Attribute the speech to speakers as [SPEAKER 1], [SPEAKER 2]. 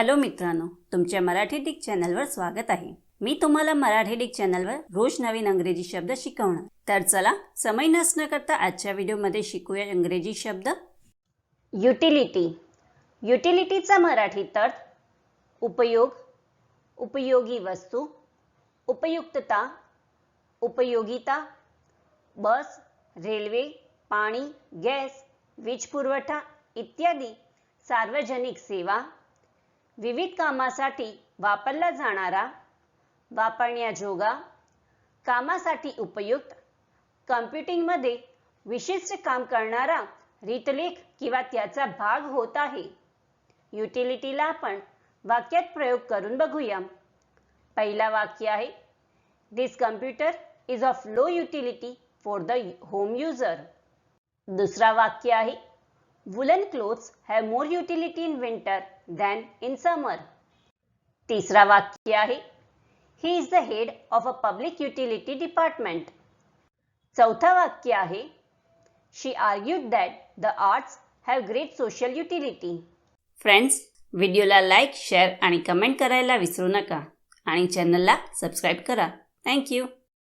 [SPEAKER 1] Hello मित्रांनो तुमच्या Marathi Dick चॅनलवर स्वागत आहे. मी तुम्हाला मराठी डिक चॅनलवर रोज नवीन अंग्रेजी शब्द शिकवणार. तर चला समय नसणं करता आजच्या व्हिडिओमध्ये शिकूया इंग्रजी शब्द. युटिलिटी. युटिलिटीचा मराठी अर्थ उपयोग उपयोगी वस्तू उपयुक्तता उपयोगिता बस रेल्वे पाणी गॅस वीज पुरवठा इत्यादी सार्वजनिक सेवा विविध कामासाठी वापरला जाणारा वापरण्याजोगा कामासाठी उपयुक्त कम्प्युटिंगमध्ये विशिष्ट काम करणारा रीतलेख किंवा त्याचा भाग होत आहे. युटिलिटीला आपण वाक्यात प्रयोग करून बघूया. पहिला वाक्य आहे this computer is of low utility for the home user दुसरा वाक्य आहे woollen clothes have more utility in winter than in summer तिसरा वाक्य आहे. He is the head of a public utility department चौथा वाक्य आहे. She argued that the arts have great social utility friends व्हिडिओला लाईक शेअर आणि comment करायला विसरू नका. आणि चॅनलला सबस्क्राईब करा. थँक्यू